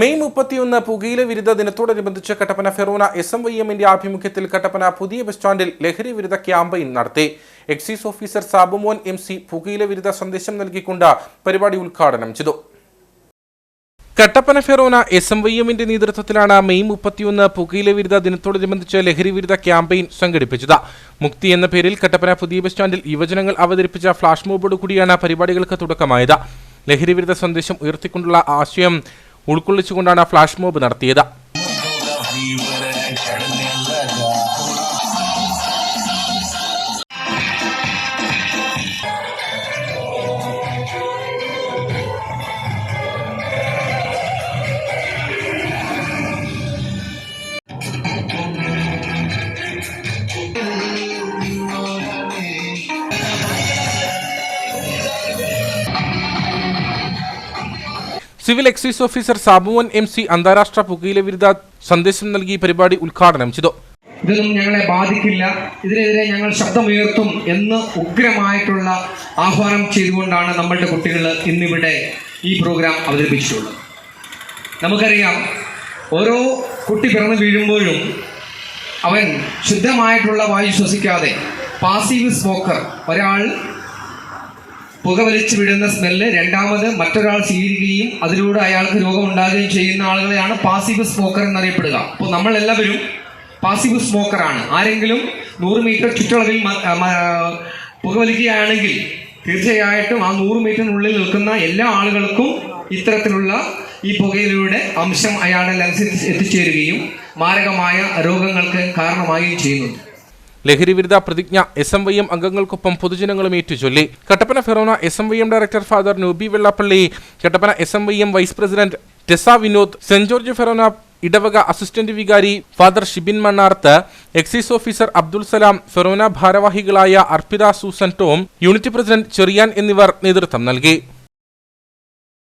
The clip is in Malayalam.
മെയ് മുപ്പത്തിയൊന്ന് പുകയില വിരുദ്ധ ദിനത്തോടനുബന്ധിച്ച് Kattappana forane S M Y എമ്മിന്റെ ആഭിമുഖ്യത്തിൽ കട്ടപ്പന പുതിയ ബസ് സ്റ്റാൻഡിൽ ലഹരി വിരുദ്ധ ക്യാമ്പയിൻ നടത്തി. Excise officer Sabumon M C പുകയില വിരുദ്ധ സന്ദേശം നൽകിക്കൊണ്ട് പരിപാടി ഉദ്ഘാടനം ചെയ്തു. Kattappana forane S M Y എമ്മിന്റെ നേതൃത്വത്തിലാണ് മെയ് മുപ്പത്തിയൊന്ന് പുകയില വിരുദ്ധ ദിനത്തോടനുബന്ധിച്ച് ലഹരി വിരുദ്ധ ക്യാമ്പയിൻ സംഘടിപ്പിച്ചത്. മുക്തി എന്ന പേരിൽ കട്ടപ്പന പുതിയ ബസ് സ്റ്റാൻഡിൽ യുവജനങ്ങൾ അവതരിപ്പിച്ച ഫ്ലാഷ് മോബോർഡ് കൂടിയാണ് പരിപാടികൾക്ക് തുടക്കമായത്. ലഹരി വിരുദ്ധ സന്ദേശം ഉയർത്തിക്കൊണ്ടുള്ള ആശയം ഉൾക്കൊള്ളിച്ചുകൊണ്ടാണ് ഫ്ലാഷ് മോബ് നടത്തിയത്. Civil excise officer Sabuvan M C അന്താരാഷ്ട്ര പുകയില വിരുദ്ധ സന്ദേശം നൽകി പരിപാടി ഉദ്ഘാടനം ചെയ്തു. ഇതൊന്നും ഞങ്ങളെ ബാധിക്കില്ല. ഇതിനെതിരെ ഞങ്ങൾ ശബ്ദമുയർത്തും എന്ന് ഉഗ്രമായിട്ടുള്ള ആഹ്വാനം ചെയ്തുകൊണ്ടാണ് നമ്മളുടെ കുട്ടികൾ ഇന്നിവിടെ ഈ പ്രോഗ്രാം അവതരിപ്പിച്ചിട്ടുള്ളത്. നമുക്കറിയാം ഓരോ കുട്ടി പിറന്നു വീഴുമ്പോഴും അവൻ ശുദ്ധമായിട്ടുള്ള വായു ശ്വസിക്കാതെ പാസീവ് സ്മോക്കർ ഒരാൾ പുകവലിച്ച് വിടുന്ന സ്മെല്ല് രണ്ടാമത് മറ്റൊരാൾ സ്വീകരിക്കുകയും അതിലൂടെ അയാൾക്ക് രോഗം ഉണ്ടാകുകയും ചെയ്യുന്ന ആളുകളെയാണ് പാസീവ് സ്മോക്കർ എന്നറിയപ്പെടുക. അപ്പോൾ നമ്മൾ എല്ലാവരും പാസീവ് സ്മോക്കറാണ് ആരെങ്കിലും നൂറ് മീറ്റർ ചുറ്റളവിൽ പുകവലിക്കുകയാണെങ്കിൽ തീർച്ചയായിട്ടും ആ നൂറ് മീറ്ററിനുള്ളിൽ നിൽക്കുന്ന എല്ലാ ആളുകൾക്കും ഇത്തരത്തിലുള്ള ഈ പുകയിലൂടെ അംശം അയാളുടെ ലങ്സിൽ എത്തിച്ചേരുകയും മാരകമായ രോഗങ്ങൾക്ക് കാരണമാകുകയും ചെയ്യുന്നുണ്ട്. ലഹരി വിരുദ്ധ പ്രതിജ്ഞ എസ് എം വൈ എം അംഗങ്ങൾക്കൊപ്പം പൊതുജനങ്ങളും ഏറ്റുചൊല്ലി. Kattappana forane S M Y M director father Nubi Vellappally. Kattappana S M Y M vice president Tessa Vinod. Saint George forane ഇടവക അസിസ്റ്റന്റ് വികാരി father Shibin Mannarth. Excise officer Abdul Salam forane ഭാരവാഹികളായ Arpitha Susan Tom unit president Cherian എന്നിവർ നേതൃത്വം നൽകി.